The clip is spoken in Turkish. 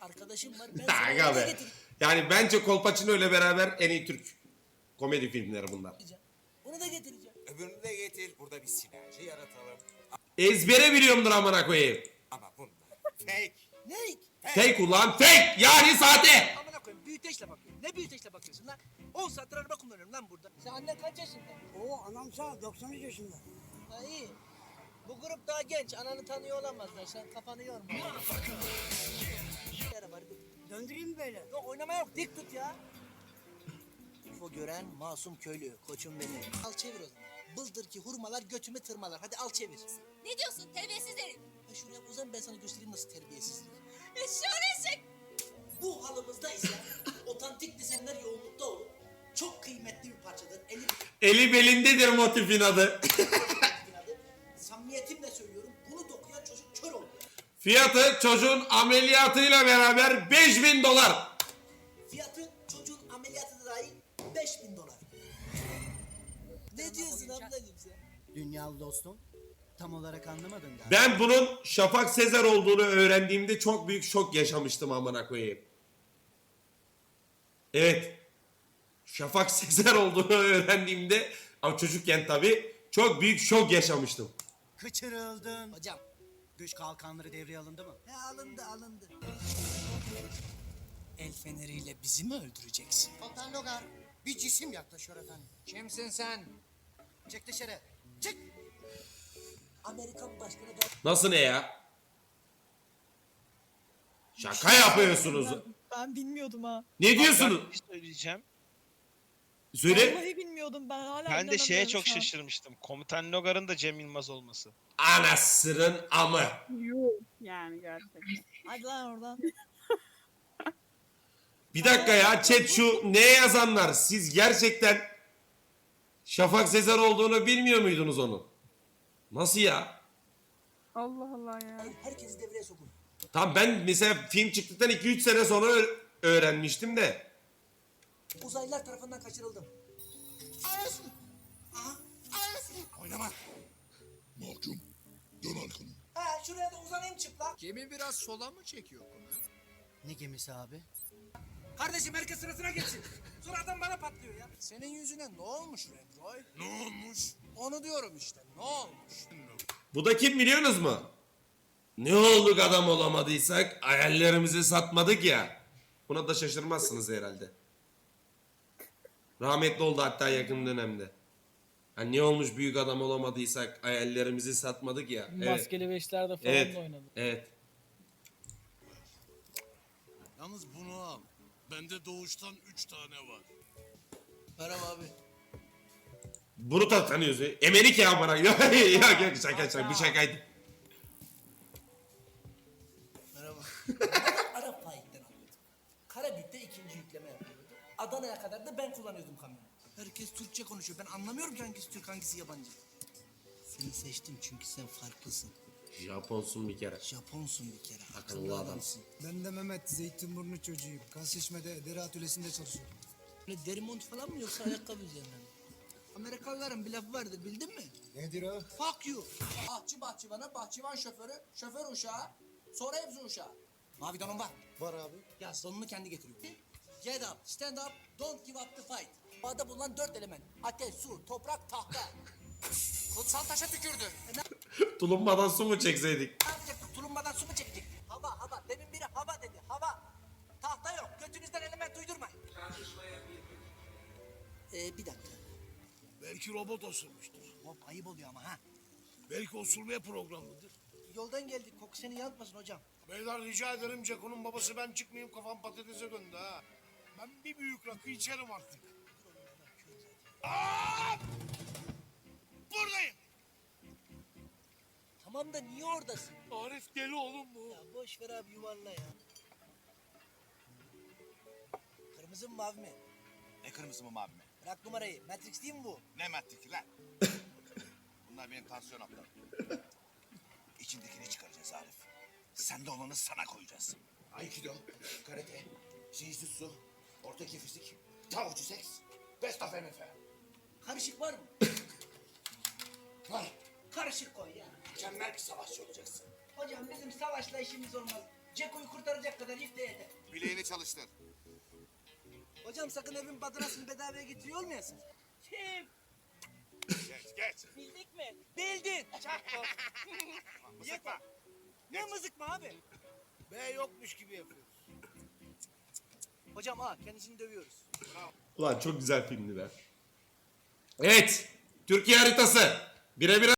arkadaşım var. Ben sana Aga. Yani bence Kolpaçino ile beraber en iyi Türk komedi filmleri bunlar. Onu da getireceğim. Öbürünü de getir. Burada bir sinerji yaratalım. Ezbere biliyorumdur amına koyayım. Ama bunlar fake. Ne? Fake ulan fake yani sahte. Amına koyayım büyüteçle bakıyorum. Ne büyüteçle bakıyorsun lan? 10 saattir araba kullanıyorum lan burada. Sen annen kaç yaşında? Oo anam sağ ol, 93 yaşında. Ha iyi. Bu grup daha genç. Ananı tanıyor olamazlar. Sen kafanı yorma. Döndüreyim mi böyle? Yok oynama yok. Dik tut ya. UFO gören masum köylü. Koçum benim. Al çevir o zaman. Bıldır ki hurmalar götümü tırmalar. Hadi al çevir. Ne diyorsun terbiyesiz herif? Ha şuraya uzan ben sana göstereyim nasıl terbiyesizlik. Şöyle şey. Bu halımızda ise otantik desenler yoğunlukta olup çok kıymetli bir parçadır. Eli Eli belindedir motifin adı. Fiyatı çocuğun ameliyatıyla beraber 5000 dolar. Fiyatı çocuğun ameliyatı da dahil 5000 dolar. Ne diyorsun ablacığım sen? Dünyalı dostum. Tam olarak anlamadın galiba. Ben bunun Şafak Sezer olduğunu öğrendiğimde çok büyük şok yaşamıştım amına koyayım. Evet. Şafak Sezer olduğunu öğrendiğimde ama çocukken tabii çok büyük şok yaşamıştım. Kaçırıldın. Hocam. Güç kalkanları devreye alındı mı? He alındı alındı. El feneriyle bizi mi öldüreceksin? Kaptan Logar. Bir cisim yaklaşıyor efendim. Kimsin sen? Çık dışarı. Çık. Amerikan başkanı da Nasıl ne ya? Şaka yapıyorsunuz. Ben, ben bilmiyordum ha. Ne diyorsunuz? Ben bir şey söyleyeceğim. Söyle. Vallahi bilmiyordum ben hala Ben de şeye inanamıyorum çok şu an. şaşırmıştım. Komutan Logar'ın da Cem Yılmaz olması. Anasının amı. Yuh yani gerçekten. Hadi lan oradan. Bir dakika ya chat şu ne yazanlar siz gerçekten Şafak Sezer olduğunu bilmiyor muydunuz onun? Nasıl ya? Allah Allah ya. Herkesi devreye sokun. Tam ben mesela film çıktıktan 2-3 sene sonra öğrenmiştim de. Uzaylılar tarafından kaçırıldım. Oynama. Mahkum. Dön arkanı. Ha şuraya da uzanayım çıplak. Gemi biraz sola mı çekiyor konu? Ne gemisi abi? Kardeşim herkes sırasına geçsin. Sonra adam bana patlıyor ya. Senin yüzüne ne olmuş Red Roy? Ne olmuş? Onu diyorum işte. Ne olmuş? Bu da kim biliyorsunuz mu? Ne olduk adam olamadıysak hayallerimizi satmadık ya. Buna da şaşırmazsınız herhalde. Rahmetli oldu hatta yakın dönemde. Hani ne olmuş büyük adam olamadıysak hayallerimizi satmadık ya. Evet. Maskeli beşlerde falan Evet. da oynadı. Evet. Yalnız bunu al. Bende doğuştan üç tane var. Merhaba abi. Bunu da tanıyorsun. Emelik ya bana. Yok yok yok şaka şaka bu şakaydı. Merhaba. Adana'ya kadar da ben kullanıyordum kamyonu. Herkes Türkçe konuşuyor. Ben anlamıyorum ki hangisi Türk hangisi yabancı. Seni seçtim çünkü sen farklısın. Japonsun bir kere. Japonsun bir kere. Akıllı Akıllı adam. adamsın. Ben de Mehmet Zeytinburnu çocuğuyum. Kasışme'de deri atölyesinde çalışıyorum. Böyle deri mont falan mı yoksa ayakkabı üzerinden mi? Amerikalıların bir lafı vardır bildin mi? Nedir o? Fuck you. Ahçı bahçıvana, bahçıvan şoförü, şoför uşağı, sonra hepsi uşağı. Mavi donun var. Var abi. Ya sonunu kendi getiriyor. Get up, stand up, don't give up the fight. Doğada bulunan dört element. Ateş, su, toprak, tahta. Kutsal taşa tükürdü. E ne Tulumbadan su mu çekseydik? yapacak? Tulumbadan su mu çekecek? Hava, hava. Demin biri hava dedi. Hava. Tahta yok. Götünüzden element uydurmayın. Ee, bir dakika. Belki robot osurmuştur. Hop ayıp oluyor ama ha. Belki osurmaya programlıdır. Yoldan geldik. Koku seni yanıltmasın hocam. Beyler rica ederim Ceko'nun babası ben çıkmayayım kafam patatese döndü ha. Ben bir büyük rakı içerim artık. Aa! Buradayım. Tamam da niye oradasın? Arif deli oğlum bu. Ya boş ver abi yuvarla ya. Kırmızı mı mavi mi? Ne kırmızı mı mavi mi? Bırak numarayı. Matrix değil mi bu? Ne matriki lan? Bunlar benim tansiyon haplarım. İçindekini çıkaracağız Arif. Sende olanı sana koyacağız. Aikido, karate, jiu-jitsu, ortaki fizik, tavucu seks, best of MF. Karışık var mı? Var. Karışık koy ya. Mükemmel bir savaşçı olacaksın. Hocam bizim savaşla işimiz olmaz. Ceko'yu kurtaracak kadar kadar ifte yeter. Bileğini çalıştır. Hocam sakın evin badanasını bedavaya getiriyor olmayasın. Kim? Geç geç. Bildik mi? Bildin. Çakma. Mızıkma. Ne mızık mı abi? B yokmuş gibi yapıyoruz. Hocam a kendisini dövüyoruz. Ulan çok güzel filmdi be. Evet. Türkiye haritası. Birebir